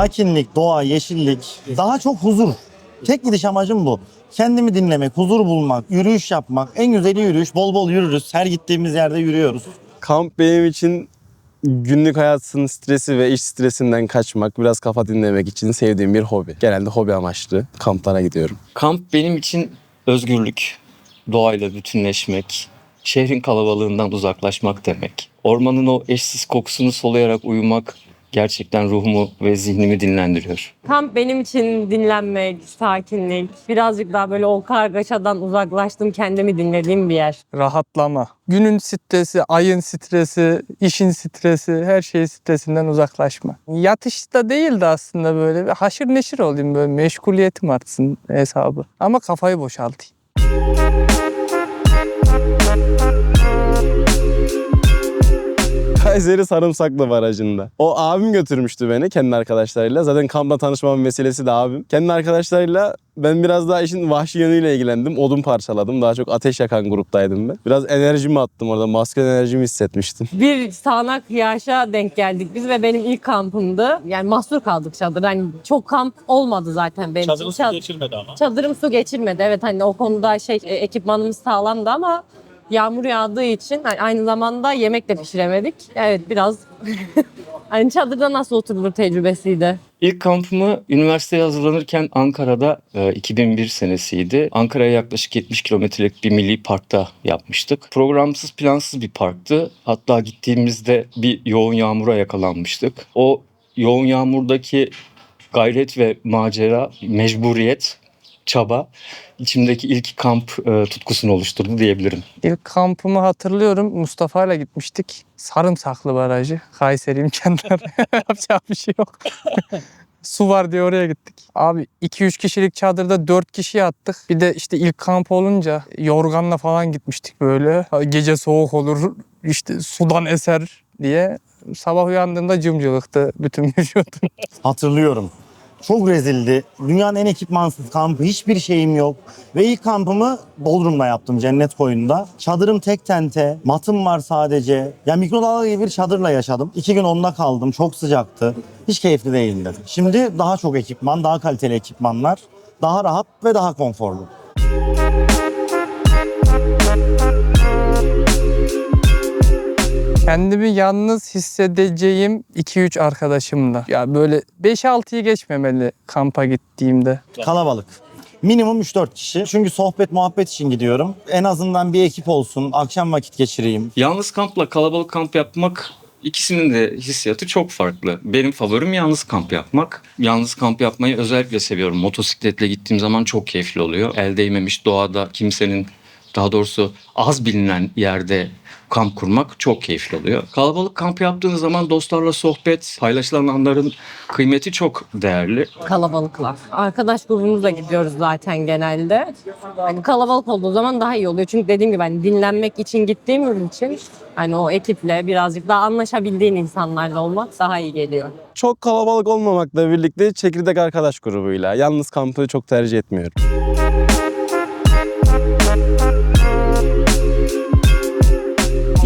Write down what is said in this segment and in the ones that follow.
Sakinlik, doğa, yeşillik, daha çok huzur. Tek gidiş amacım bu. Kendimi dinlemek, huzur bulmak, yürüyüş yapmak. En güzeli yürüyüş. Bol bol yürürüz. Her gittiğimiz yerde yürüyoruz. Kamp benim için günlük hayatın stresi ve iş stresinden kaçmak, biraz kafa dinlemek için sevdiğim bir hobi. Genelde hobi amaçlı kamplara gidiyorum. Kamp benim için özgürlük, doğayla bütünleşmek, şehrin kalabalığından uzaklaşmak demek. Ormanın o eşsiz kokusunu soluyarak uyumak gerçekten ruhumu ve zihnimi dinlendiriyor. Kamp benim için dinlenmek, sakinlik, birazcık daha böyle o kargaşadan uzaklaştım, kendimi dinlediğim bir yer. rahatlama. Günün stresi, ayın stresi, işin stresi, her şey stresinden uzaklaşma. Yatışta değil de aslında böyle haşır neşir olayım böyle meşguliyetim artsın hesabı. Ama kafayı boşaltayım. Kayseri Sarımsaklı Barajı'nda. O abim götürmüştü beni kendi arkadaşlarıyla. Zaten kampla tanışmamın meselesi de abim. Kendi arkadaşlarıyla ben biraz daha işin vahşi yönüyle ilgilendim. Odun parçaladım. Daha çok ateş yakan gruptaydım ben. Biraz enerjimi attım orada. Maskeli enerjimi hissetmiştim. Bir sağanak yağışa denk geldik biz ve benim ilk kampımdı. Yani mahsur kaldık çadır. Hani çok kamp olmadı zaten benim Çadırın su Çad- geçirmedi ama. Çadırım su geçirmedi. Evet hani o konuda şey e, ekipmanımız sağlamdı ama yağmur yağdığı için hani aynı zamanda yemek de pişiremedik. Evet biraz hani çadırda nasıl oturulur tecrübesiydi. İlk kampımı üniversiteye hazırlanırken Ankara'da e, 2001 senesiydi. Ankara'ya yaklaşık 70 kilometrelik bir milli parkta yapmıştık. Programsız plansız bir parktı. Hatta gittiğimizde bir yoğun yağmura yakalanmıştık. O yoğun yağmurdaki gayret ve macera, mecburiyet, çaba içimdeki ilk kamp e, tutkusunu oluşturdu diyebilirim. İlk kampımı hatırlıyorum. Mustafa ile gitmiştik. Sarımsaklı Barajı. Kayseri imkanları. Yapacak bir şey yok. Su var diye oraya gittik. Abi 2-3 kişilik çadırda 4 kişi yattık. Bir de işte ilk kamp olunca yorganla falan gitmiştik böyle. Gece soğuk olur işte sudan eser diye. Sabah uyandığımda cımcılıktı bütün vücudum. Hatırlıyorum. Çok rezildi. Dünyanın en ekipmansız kampı. Hiçbir şeyim yok. Ve ilk kampımı Bodrum'da yaptım Cennet Koyun'da. Çadırım tek tente. Matım var sadece. Ya mikrodalga gibi bir çadırla yaşadım. İki gün onda kaldım. Çok sıcaktı. Hiç keyifli değildi. Şimdi daha çok ekipman, daha kaliteli ekipmanlar. Daha rahat ve daha konforlu. Kendimi yalnız hissedeceğim 2-3 arkadaşımla. Ya böyle 5-6'yı geçmemeli kampa gittiğimde. Kalabalık. Minimum 3-4 kişi. Çünkü sohbet muhabbet için gidiyorum. En azından bir ekip olsun. Akşam vakit geçireyim. Yalnız kampla kalabalık kamp yapmak ikisinin de hissiyatı çok farklı. Benim favorim yalnız kamp yapmak. Yalnız kamp yapmayı özellikle seviyorum. Motosikletle gittiğim zaman çok keyifli oluyor. El değmemiş doğada kimsenin daha doğrusu az bilinen yerde kamp kurmak çok keyifli oluyor. Kalabalık kamp yaptığınız zaman dostlarla sohbet, paylaşılan anların kıymeti çok değerli. kalabalıklar. Arkadaş grubumuzla gidiyoruz zaten genelde. Hani kalabalık olduğu zaman daha iyi oluyor. Çünkü dediğim gibi hani dinlenmek için gittiğimiz için hani o ekiple birazcık daha anlaşabildiğin insanlarla olmak daha iyi geliyor. Çok kalabalık olmamakla birlikte çekirdek arkadaş grubuyla. Yalnız kampı çok tercih etmiyorum.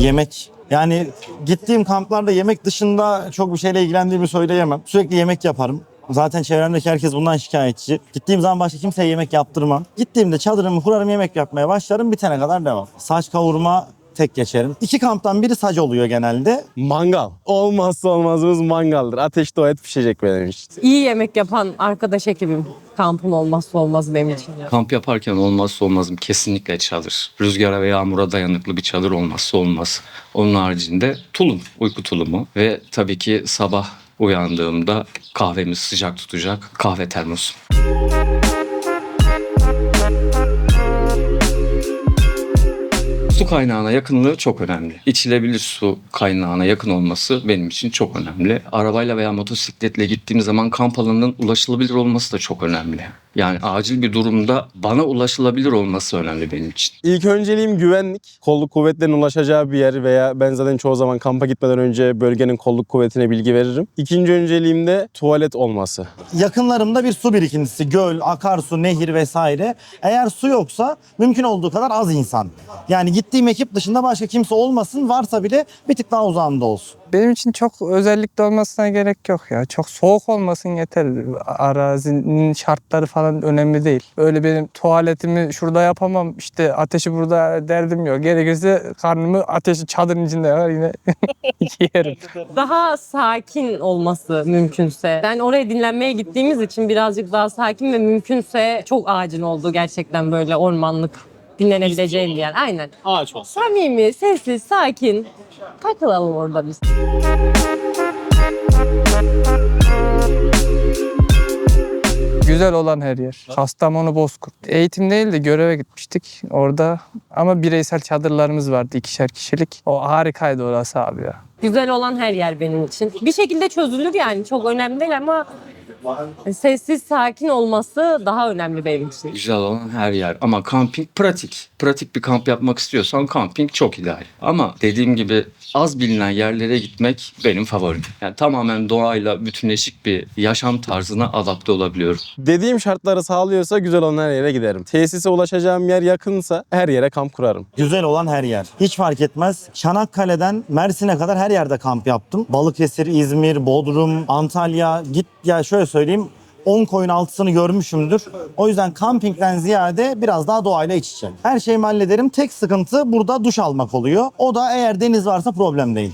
Yemek. Yani gittiğim kamplarda yemek dışında çok bir şeyle ilgilendiğimi söyleyemem. Sürekli yemek yaparım. Zaten çevremdeki herkes bundan şikayetçi. Gittiğim zaman başka kimseye yemek yaptırmam. Gittiğimde çadırımı kurarım yemek yapmaya başlarım bitene kadar devam. Saç kavurma tek geçerim. İki kamptan biri sac oluyor genelde. Mangal. Olmazsa olmazımız mangaldır. Ateşte o et pişecek benim için. İyi yemek yapan arkadaş ekibim kampın olmazsa olmazı benim için. Kamp yaparken olmazsa olmazım kesinlikle çadır. Rüzgara ve yağmura dayanıklı bir çadır olmazsa olmaz. Onun haricinde tulum, uyku tulumu ve tabii ki sabah uyandığımda kahvemiz sıcak tutacak kahve termosu. Kaynağına yakınlığı çok önemli. İçilebilir su kaynağına yakın olması benim için çok önemli. Arabayla veya motosikletle gittiğim zaman kamp alanının ulaşılabilir olması da çok önemli. Yani acil bir durumda bana ulaşılabilir olması önemli benim için. İlk önceliğim güvenlik. Kolluk kuvvetlerinin ulaşacağı bir yer veya ben zaten çoğu zaman kampa gitmeden önce bölgenin kolluk kuvvetine bilgi veririm. İkinci önceliğim de tuvalet olması. Yakınlarımda bir su birikintisi, göl, akarsu, nehir vesaire. Eğer su yoksa mümkün olduğu kadar az insan. Yani gittiğim Dediğim ekip dışında başka kimse olmasın. Varsa bile bir tık daha uzağında olsun. Benim için çok özellikle olmasına gerek yok ya. Çok soğuk olmasın yeter. Arazinin şartları falan önemli değil. Öyle benim tuvaletimi şurada yapamam. işte ateşi burada derdim yok. Gerekirse karnımı ateşi çadırın içinde yakar yine yerim. Daha sakin olması mümkünse. Ben oraya dinlenmeye gittiğimiz için birazcık daha sakin ve mümkünse çok ağacın olduğu gerçekten böyle ormanlık dinlenebileceğim bir yer. Aynen. Ağaç olsun. Samimi, sessiz, sakin. Takılalım orada biz. Güzel olan her yer. Kastamonu Bozkurt. Eğitim değil de göreve gitmiştik orada. Ama bireysel çadırlarımız vardı ikişer kişilik. O harikaydı orası abi ya. Güzel olan her yer benim için. Bir şekilde çözülür yani çok önemli değil ama sessiz, sakin olması daha önemli benim için. Güzel olan her yer ama kamping pratik. Pratik bir kamp yapmak istiyorsan kamping çok ideal. Ama dediğim gibi az bilinen yerlere gitmek benim favorim. Yani tamamen doğayla bütünleşik bir yaşam tarzına adapte olabiliyorum. Dediğim şartları sağlıyorsa güzel olan her yere giderim. Tesise ulaşacağım yer yakınsa her yere kamp kurarım. Güzel olan her yer. Hiç fark etmez. Çanakkale'den Mersin'e kadar her yerde kamp yaptım. Balıkesir, İzmir, Bodrum, Antalya. Git ya şöyle söyleyeyim. 10 koyun altısını görmüşümdür. O yüzden kampingden ziyade biraz daha doğayla iç içe. Her şeyimi hallederim. Tek sıkıntı burada duş almak oluyor. O da eğer deniz varsa problem değil.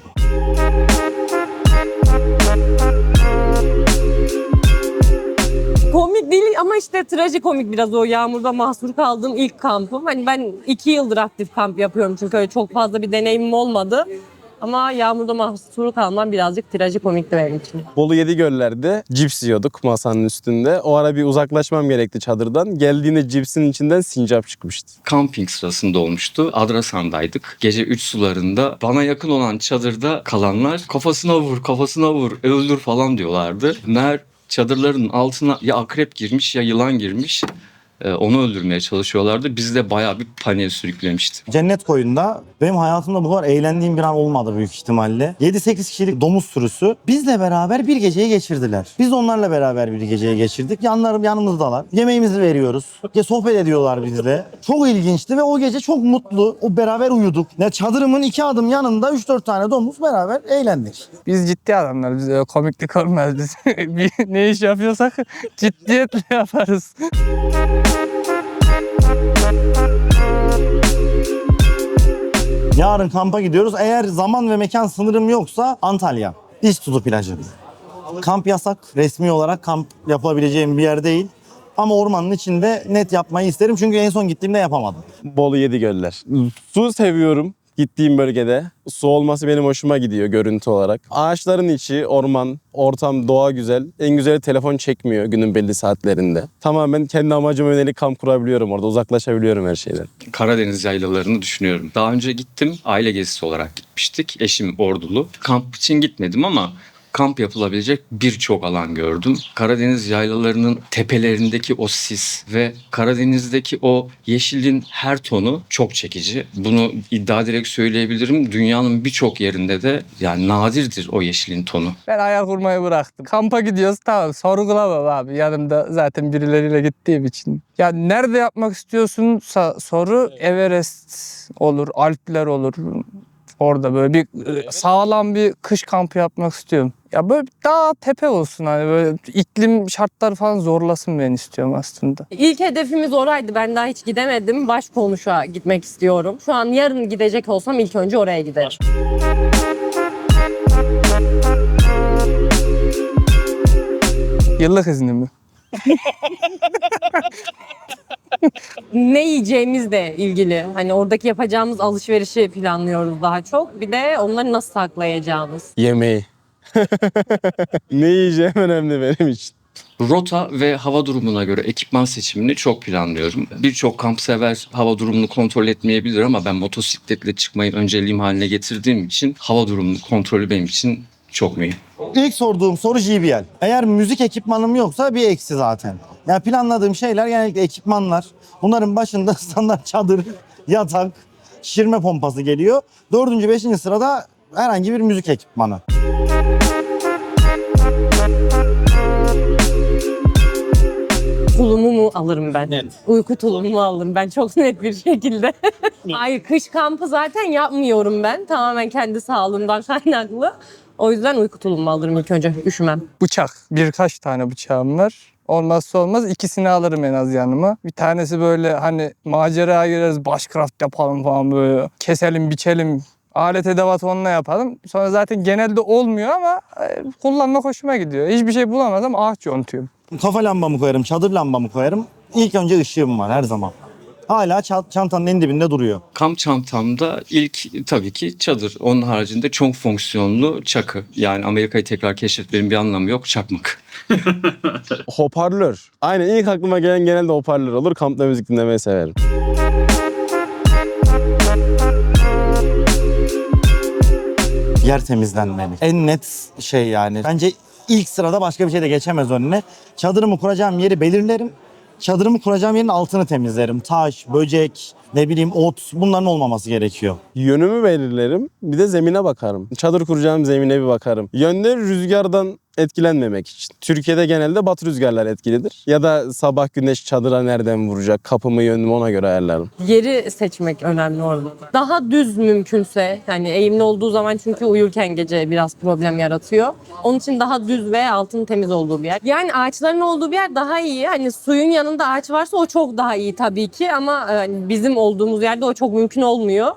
Komik değil ama işte trajikomik biraz o yağmurda mahsur kaldığım ilk kampım. Hani ben iki yıldır aktif kamp yapıyorum çünkü öyle çok fazla bir deneyimim olmadı. Ama yağmurda mahsur kalmam birazcık trajikomikti benim için. Bolu Yedigöller'de cips yiyorduk masanın üstünde. O ara bir uzaklaşmam gerekti çadırdan. Geldiğinde cipsin içinden sincap çıkmıştı. Kamping sırasında olmuştu. Adrasan'daydık. Gece 3 sularında bana yakın olan çadırda kalanlar kafasına vur, kafasına vur, öldür falan diyorlardı. Meğer çadırların altına ya akrep girmiş ya yılan girmiş. Ee, Onu öldürmeye çalışıyorlardı. Bizi de bayağı bir paniğe sürüklemişti. Cennet koyunda benim hayatımda bu kadar eğlendiğim bir an olmadı büyük ihtimalle. 7-8 kişilik domuz sürüsü bizle beraber bir geceyi geçirdiler. Biz onlarla beraber bir geceyi geçirdik. Yanlarım yanımızdalar. Yemeğimizi veriyoruz. Ya sohbet ediyorlar bizle. Çok ilginçti ve o gece çok mutlu. O beraber uyuduk. Ya çadırımın iki adım yanında 3-4 tane domuz beraber eğlendik. Biz ciddi adamlar. Biz öyle komiklik olmaz. Biz ne iş yapıyorsak ciddiyetle yaparız. Yarın kampa gidiyoruz. Eğer zaman ve mekan sınırım yoksa Antalya. İztudu plajı. Kamp yasak. Resmi olarak kamp yapabileceğim bir yer değil. Ama ormanın içinde net yapmayı isterim. Çünkü en son gittiğimde yapamadım. Bolu Yedigöller. Su seviyorum gittiğim bölgede. Su olması benim hoşuma gidiyor görüntü olarak. Ağaçların içi, orman, ortam, doğa güzel. En güzeli telefon çekmiyor günün belli saatlerinde. Tamamen kendi amacıma yönelik kamp kurabiliyorum orada. Uzaklaşabiliyorum her şeyden. Karadeniz yaylalarını düşünüyorum. Daha önce gittim. Aile gezisi olarak gitmiştik. Eşim ordulu. Kamp için gitmedim ama kamp yapılabilecek birçok alan gördüm. Karadeniz yaylalarının tepelerindeki o sis ve Karadeniz'deki o yeşilin her tonu çok çekici. Bunu iddia ederek söyleyebilirim. Dünyanın birçok yerinde de yani nadirdir o yeşilin tonu. Ben hayal kurmayı bıraktım. Kampa gidiyoruz tamam sorgulamam abi. Yanımda zaten birileriyle gittiğim için. Ya nerede yapmak istiyorsunsa soru Everest olur, Alpler olur. Orada böyle bir e, sağlam bir kış kampı yapmak istiyorum. Ya böyle dağ tepe olsun hani böyle iklim şartları falan zorlasın beni istiyorum aslında. İlk hedefimiz oraydı. Ben daha hiç gidemedim. Başkonuş'a gitmek istiyorum. Şu an yarın gidecek olsam ilk önce oraya giderim. Yıllık izni mi? ne yiyeceğimizle ilgili. Hani oradaki yapacağımız alışverişi planlıyoruz daha çok. Bir de onları nasıl saklayacağımız. Yemeği. ne yiyeceğim önemli benim için. Rota ve hava durumuna göre ekipman seçimini çok planlıyorum. Birçok kampsever hava durumunu kontrol etmeyebilir ama ben motosikletle çıkmayı önceliğim haline getirdiğim için hava durumunu kontrolü benim için çok mühim. İlk sorduğum soru JBL. Eğer müzik ekipmanım yoksa bir eksi zaten. Yani planladığım şeyler genellikle ekipmanlar. Bunların başında standart çadır, yatak, şişirme pompası geliyor. Dördüncü, beşinci sırada herhangi bir müzik ekipmanı. Tulumumu alırım ben. Net. Uyku tulumumu alırım ben çok net bir şekilde. Hayır kış kampı zaten yapmıyorum ben. Tamamen kendi sağlığımdan kaynaklı. O yüzden uyku tulumumu alırım ilk önce. Üşümem. Bıçak. Birkaç tane bıçağım var. Olmazsa olmaz ikisini alırım en az yanıma. Bir tanesi böyle hani maceraya gireriz, başcraft yapalım falan böyle. Keselim, biçelim, alet edevat onunla yapalım. Sonra zaten genelde olmuyor ama e, kullanmak hoşuma gidiyor. Hiçbir şey bulamazsam ağaç yontuyorum. Kafa lambamı koyarım, çadır lambamı koyarım. İlk önce ışığım var her zaman. Hala ça- çantanın en dibinde duruyor. Kamp çantamda ilk tabii ki çadır. Onun haricinde çok fonksiyonlu çakı. Yani Amerika'yı tekrar keşfetmenin bir anlamı yok. Çakmak. Hoparlör. Aynen ilk aklıma gelen genelde hoparlör olur. Kampta müzik dinlemeyi severim. Yer temizlenmeli. En net şey yani. Bence ilk sırada başka bir şey de geçemez önüne. Çadırımı kuracağım yeri belirlerim. Çadırımı kuracağım yerin altını temizlerim. Taş, böcek, ne bileyim ot bunların olmaması gerekiyor. Yönümü belirlerim. Bir de zemine bakarım. Çadır kuracağım zemine bir bakarım. Yönleri rüzgardan etkilenmemek için. Türkiye'de genelde batı rüzgarlar etkilidir. Ya da sabah güneş çadıra nereden vuracak, kapımı yönümü ona göre ayarlarım. Yeri seçmek önemli orada. Daha düz mümkünse yani eğimli olduğu zaman çünkü uyurken gece biraz problem yaratıyor. Onun için daha düz ve altın temiz olduğu bir yer. Yani ağaçların olduğu bir yer daha iyi. Hani suyun yanında ağaç varsa o çok daha iyi tabii ki ama e, hani bizim olduğumuz yerde o çok mümkün olmuyor.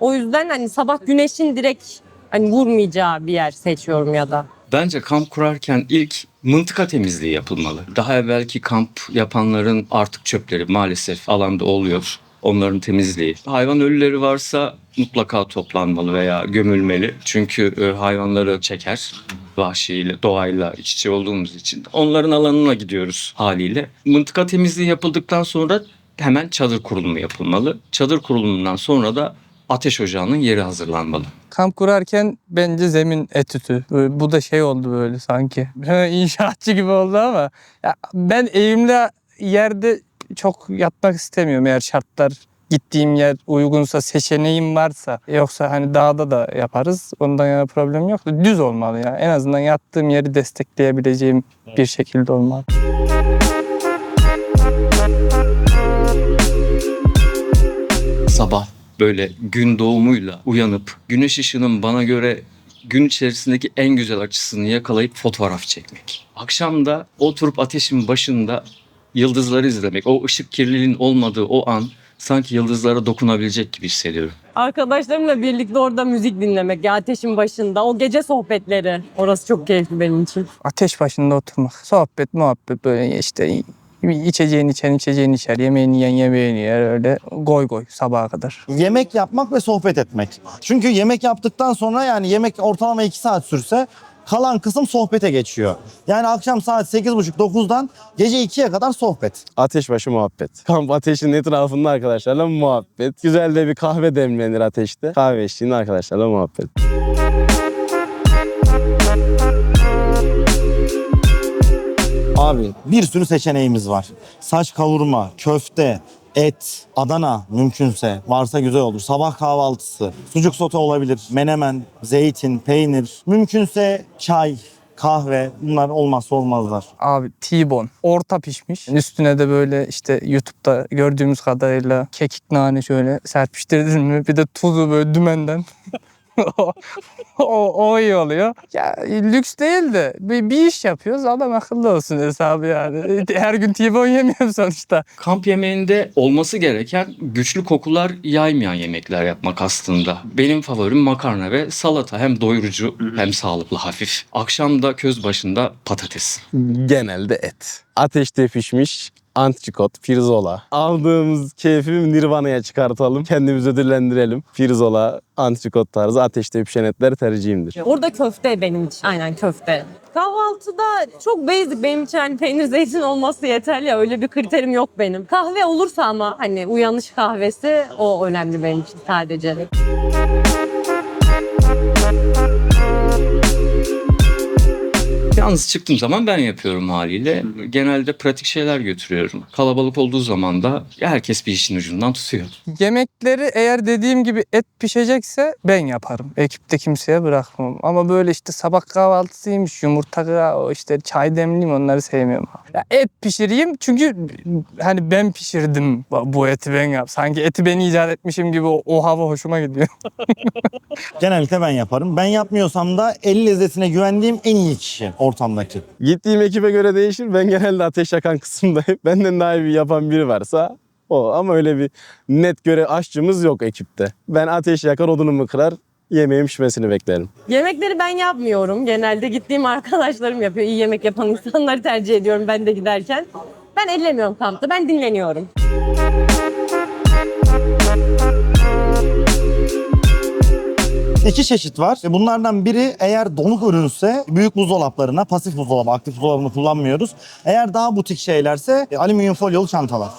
O yüzden hani sabah güneşin direkt hani vurmayacağı bir yer seçiyorum ya da. Bence kamp kurarken ilk mıntıka temizliği yapılmalı. Daha evvelki kamp yapanların artık çöpleri maalesef alanda oluyor. Onların temizliği. Hayvan ölüleri varsa mutlaka toplanmalı veya gömülmeli. Çünkü e, hayvanları çeker vahşiyle, doğayla iç içe olduğumuz için. Onların alanına gidiyoruz haliyle. Mıntıka temizliği yapıldıktan sonra hemen çadır kurulumu yapılmalı. Çadır kurulumundan sonra da ateş ocağının yeri hazırlanmalı. Kamp kurarken bence zemin etütü. Böyle, bu da şey oldu böyle sanki. İnşaatçı gibi oldu ama ya ben eğimli yerde çok yatmak istemiyorum eğer şartlar gittiğim yer uygunsa, seçeneğim varsa. Yoksa hani dağda da yaparız. Ondan yana problem yok. da Düz olmalı ya. En azından yattığım yeri destekleyebileceğim bir şekilde olmalı. sabah böyle gün doğumuyla uyanıp güneş ışığının bana göre gün içerisindeki en güzel açısını yakalayıp fotoğraf çekmek. Akşam da oturup ateşin başında yıldızları izlemek. O ışık kirliliğinin olmadığı o an sanki yıldızlara dokunabilecek gibi hissediyorum. Arkadaşlarımla birlikte orada müzik dinlemek ya ateşin başında. O gece sohbetleri. Orası çok keyifli benim için. Ateş başında oturmak. Sohbet, muhabbet böyle işte içeceğini içen içeceğini içer, yemeğini yiyen yemeğini yer öyle goy goy sabaha kadar. Yemek yapmak ve sohbet etmek. Çünkü yemek yaptıktan sonra yani yemek ortalama 2 saat sürse kalan kısım sohbete geçiyor. Yani akşam saat 8.30-9'dan gece 2'ye kadar sohbet. Ateşbaşı muhabbet. Kamp ateşinin etrafında arkadaşlarla muhabbet. Güzel de bir kahve demlenir ateşte. Kahve eşliğinde arkadaşlarla muhabbet. Abi bir sürü seçeneğimiz var. Saç kavurma, köfte, et, Adana mümkünse varsa güzel olur. Sabah kahvaltısı, sucuk sote olabilir, menemen, zeytin, peynir. Mümkünse çay, kahve bunlar olmazsa olmazlar. Abi T-bone. Orta pişmiş. Üstüne de böyle işte YouTube'da gördüğümüz kadarıyla kekik nane şöyle serpiştirdin mi? Bir de tuzu böyle dümenden. o, o, o iyi oluyor. Ya lüks değil de bir, bir iş yapıyoruz. Adam akıllı olsun hesabı yani. Her gün T-bone yemiyorum sonuçta. Kamp yemeğinde olması gereken güçlü kokular yaymayan yemekler yapmak aslında. Benim favorim makarna ve salata. Hem doyurucu hem sağlıklı hafif. Akşam da köz başında patates. Genelde et. Ateşte pişmiş antrikot, pirzola. Aldığımız keyfi Nirvana'ya çıkartalım. Kendimizi ödüllendirelim. Pirzola, antrikot tarzı ateşte pişen etler tercihimdir. Orada köfte benim için. Aynen köfte. Kahvaltıda çok basic benim için hani peynir zeytin olması yeterli ya öyle bir kriterim yok benim. Kahve olursa ama hani uyanış kahvesi o önemli benim için sadece. Ya Yalnız çıktığım zaman ben yapıyorum haliyle. Genelde pratik şeyler götürüyorum. Kalabalık olduğu zaman da herkes bir işin ucundan tutuyor. Yemekleri eğer dediğim gibi et pişecekse ben yaparım. Ekipte kimseye bırakmam. Ama böyle işte sabah kahvaltısıymış, yumurta kahve, işte çay demleyeyim onları sevmiyorum. Ya et pişireyim çünkü hani ben pişirdim bu eti ben yap. Sanki eti ben icat etmişim gibi o, o hava hoşuma gidiyor. Genellikle ben yaparım. Ben yapmıyorsam da el lezzetine güvendiğim en iyi kişi ortamdaki. Gittiğim ekibe göre değişir. Ben genelde ateş yakan kısımdayım. Benden daha iyi yapan biri varsa o. Ama öyle bir net göre aşçımız yok ekipte. Ben ateş yakar odunumu kırar yemeğin pişmesini beklerim. Yemekleri ben yapmıyorum. Genelde gittiğim arkadaşlarım yapıyor. İyi yemek yapan insanları tercih ediyorum ben de giderken. Ben ellemiyorum kampta. Ben dinleniyorum. İki çeşit var. Ve Bunlardan biri eğer donuk ürünse büyük buzdolaplarına, pasif buzdolabı, aktif buzdolabını kullanmıyoruz. Eğer daha butik şeylerse e, alüminyum folyolu çantalar.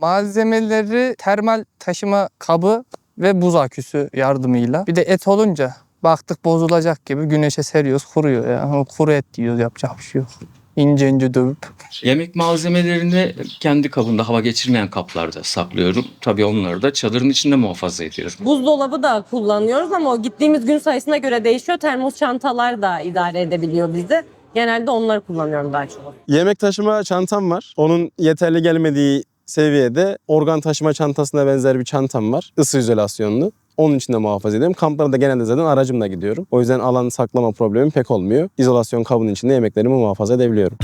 Malzemeleri termal taşıma kabı ve buz aküsü yardımıyla. Bir de et olunca baktık bozulacak gibi güneşe seriyoruz kuruyor ya. O kuru et yiyoruz yapacak bir şey yok. İnce ince dövüp. Yemek malzemelerini kendi kabında hava geçirmeyen kaplarda saklıyorum. Tabii onları da çadırın içinde muhafaza ediyorum. Buzdolabı da kullanıyoruz ama o gittiğimiz gün sayısına göre değişiyor. Termos çantalar da idare edebiliyor bizi. Genelde onları kullanıyorum daha çok. Yemek taşıma çantam var. Onun yeterli gelmediği seviyede organ taşıma çantasına benzer bir çantam var. Isı izolasyonlu. Onun içinde muhafaza ediyorum. Kamplara da genelde zaten aracımla gidiyorum. O yüzden alan saklama problemi pek olmuyor. İzolasyon kabının içinde yemeklerimi muhafaza edebiliyorum.